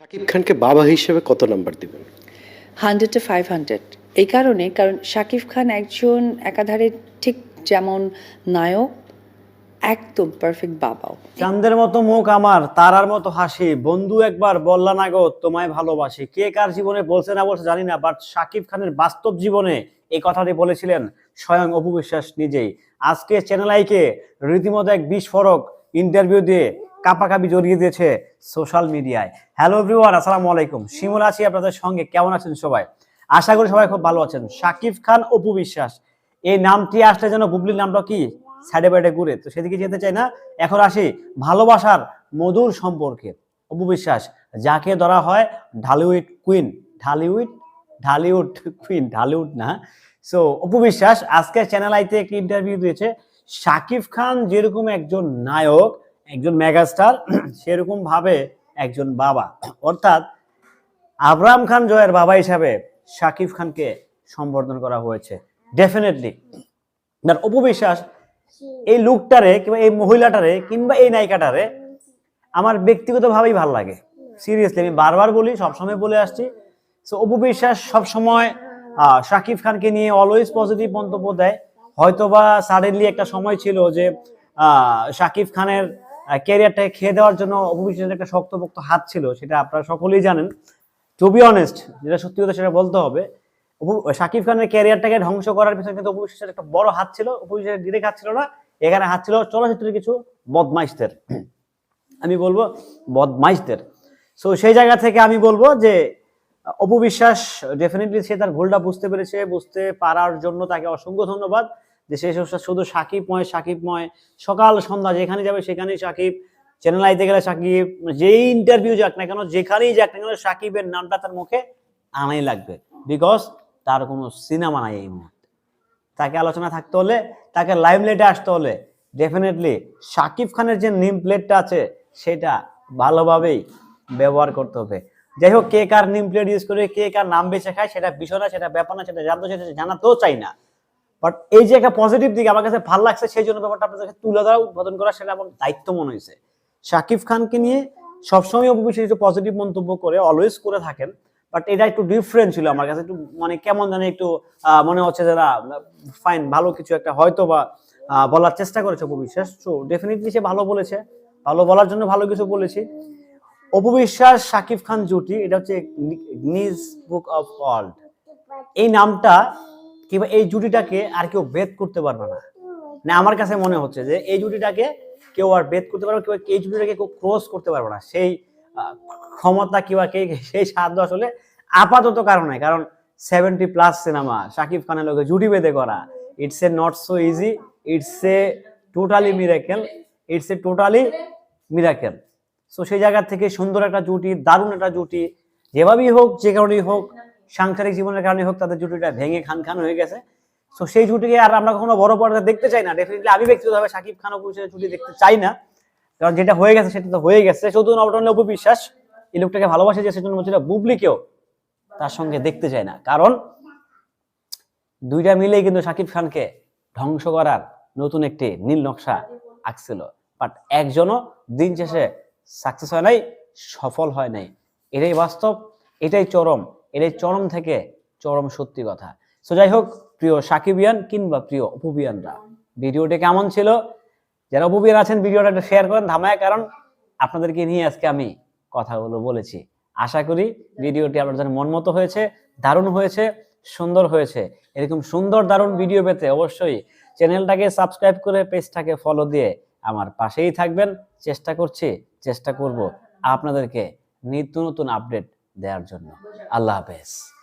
শাকিব খানকে বাবা হিসেবে কত নাম্বার দিবেন? হান্ড্রেডে ফাইভ হান্ড্রেড। এই কারণে কারণ শাকিব খান একজন একাধারে ঠিক যেমন নায়ক একদম পারফেক্ট বাবাও। চাঁদের মতো মুখ আমার তারার মতো হাসি। বন্ধু একবার বললা না গো তোমায় ভালোবাসি। কে কার জীবনে বলছে না বলছে জানি না বাট শাকিব খানের বাস্তব জীবনে এই কথাটি বলেছিলেন স্বয়ং অপু বিশ্বাস নিজেই। আজকে চ্যানেল আইকে রীতিমতো এক বিস্ফোরক ইন্টারভিউ দিয়ে কাপাকাপি জড়িয়ে দিয়েছে সোশ্যাল মিডিয়ায় হ্যালো এভরিওয়ান আসসালামু আলাইকুম। শিমুল আছি আপনাদের সঙ্গে। কেমন আছেন সবাই? আশা করি সবাই খুব ভালো আছেন। শাকিব খান, অপু বিশ্বাস। এই নামটি আসলে যেন বুবলির নামটা কি? সাইডে বাইডে ঘুরে। তো সেদিকে যেতে চাই না। এখন আসি ভালোবাসার মধুর সম্পর্কে। অপু বিশ্বাস, যাকে ধরা হয় ঢালিউড কুইন ঢালিউড ঢালিউড কুইন ঢালিউড না। সো অপু বিশ্বাস আজকে চ্যানেল আইতে একটি ইন্টারভিউ দিয়েছে। শাকিব খান যেরকম একজন নায়ক একজন মেগাস্টার, সেরকম ভাবে একজন বাবা। অর্থাৎ আবরাম খান জয়ের বাবা হিসাবে শাকিব খানকে সম্বর্ধন করা হয়েছে। ডেফিনেটলি আর অপবিশ্বাস, এই লুকটারে কিংবা এই মহিলাটারে কিংবা এই নায়িকাটারে আমার ব্যক্তিগতভাবেই ভালো লাগে। সিরিয়াসলি আমি বারবার বলি, সবসময় বলে আসছি। সো অপবিশ্বাস সবসময় শাকিব খানকে নিয়ে অলওয়েজ পজিটিভ মন্তব্য দেয়। হয়তোবা সাডেনলি একটা সময় ছিল যে শাকিব খানের ক্যারিয়ারটাকে খেয়ে দেওয়ার জন্য অপু বিশ্বাসের একটা শক্তপোক্ত হাত ছিল, সেটা আপনারা সকলেই জানেন। টু বি অনেস্ট যেটা সত্যি কথা সেটা বলতে হবে শাকিব খানের ক্যারিয়ারটাকে ধ্বংস করার পিছনে কিন্তু বিশ্বাসের একটা বড় হাত ছিল বিশ্বাসের ডিরেক্ট হাত ছিল না, এখানে হাত ছিল চলচ্চিত্রের কিছু বদমাইশদের। আমি বলব বদমাইশদের। সো সেই জায়গা থেকে আমি বলব যে অপবিশ্বাস ডেফিনেটলি সে তার ভুলটা বুঝতে পেরেছে, বুঝতে পারার জন্য তাকে অসংখ্য ধন্যবাদ। যে সেই সে শুধু সাকিবময় সাকিবময় সকাল সন্ধ্যা যেখানে যাবে সেখানেই সাকিব। চ্যানেল আইতে গেলে সাকিব, যেই ইন্টারভিউ যাক না কেন, যেখানেই যাক না কেন, সাকিবের নামটা তার মুখে আনাই লাগবে। বিকজ তার কোনো সিনেমা নাই এই মুহূর্তে। তাকে আলোচনা থাকতে হলে, তাকে লাইমলাইটে আসতে হলে ডেফিনেটলি সাকিব খানের যে নেম প্লেটটা আছে, সেটা ভালোভাবেই ব্যবহার করতে হবে। যাই হোক, কে কার নেম প্লেট ইউজ করে, কে কার নাম বেছে খায়, সেটা বিষয় না, সেটা ব্যাপার না, সেটা জানতো সেটা জানাতেও চাই না। বাট এই যে একটা পজিটিভ দিক আমার কাছে ভালো লাগছে, সেই জন্য ব্যাপারটা আপনাদেরকে তুলে ধরা, উদ্বোধন করা, সেটা আমার দায়িত্ব মনে হয়েছে। শাকিব খানকে নিয়ে সবসময় অপবিশ্বাস একটু পজিটিভ মন্তব্য করে অলওয়েজ করে থাকেন বাট এটা একটু ডিফারেন্ট ছিল আমার কাছে, একটু মানে কেমন জানি একটু মনে হচ্ছে যে না ফাইন ভালো কিছু একটা হয়তো বা বলার চেষ্টা করেছে অপবিশ্বাস তো ডেফিনেটলি সে ভালো বলেছে, ভালো বলার জন্য ভালো কিছু বলেছি। অপবিশ্বাস শাকিব খান জুটি, এটা হচ্ছে নিজ বুক অফ ওয়ার্ল্ড এই নামটা কিংবা এই জুটিটাকে আর কেউ বেদ করতে পারবে না। না আমার কাছে মনে হচ্ছে যে এই জুটিটাকে কেউ আর বেদ করতে পারবে কেউ এই জুটিটাকে কেউ ক্রস করতে পারবে না। সেই ক্ষমতা কিংবা কে, সেই সাধ্য আসলে আপাতত কারণে কারণ সেভেন্টি প্লাস সিনেমা শাকিব খানের লোকে জুটি বেঁধে করা it's a not so easy it's a totally miracle it's a totally miracle so সেই জায়গা থেকে সুন্দর একটা জুটি, দারুণ একটা জুটি, যেভাবেই হোক, যে কারণেই হোক সাংসারিক জীবনের কারণে হোক, তাদের জুটিটা ভেঙে খান খান হয়ে গেছে। সো সেই জুটিকে আর আমরা কখনো বড় পর্দায় দেখতে চাই না। ডেফিনেটলি আমি ব্যক্তিগতভাবে সাকিব খান অপু বিশ্বাসের জুটি দেখতে চাই না। কারণ যেটা হয়ে গেছে সেটা তো হয়ে গেছে। শুধু নবটন অপু বিশ্বাস এই লোকটাকে ভালোবাসে যে, সেজন্য বলছিল বুবলিকেও তার সঙ্গে দেখতে চাই না। কারণ দুইটা মিলেই কিন্তু সাকিব খানকে ধ্বংস করার নতুন একটি নীল নকশা আঁকছিল। বাট একজনও দিন শেষে সাকসেস হয় নাই, সফল হয় নাই। এটাই বাস্তব, এটাই চরম। এটাই চরম থেকে চরম সত্যি কথা। সো যাই হোক প্রিয় সাকিবিয়ান কিংবা প্রিয় অপুবিয়ানরা, ভিডিওটি কেমন ছিল? যারা অপুবিয়ান আছেন, ভিডিওটা একটু শেয়ার করেন ধামায় কারণ আপনাদেরকে নিয়ে আজকে আমি কথাগুলো বলেছি। আশা করি ভিডিওটি আপনাদের মন মতো হয়েছে, দারুণ হয়েছে, সুন্দর হয়েছে। এরকম সুন্দর, দারুণ ভিডিও পেতে অবশ্যই চ্যানেলটাকে সাবস্ক্রাইব করে পেজটাকে ফলো দিয়ে আমার পাশেই থাকবেন। চেষ্টা করছি, চেষ্টা করব আপনাদেরকে নিত্য নতুন আপডেট দেওয়ার জন্য। আল্লাহ হাফেজ।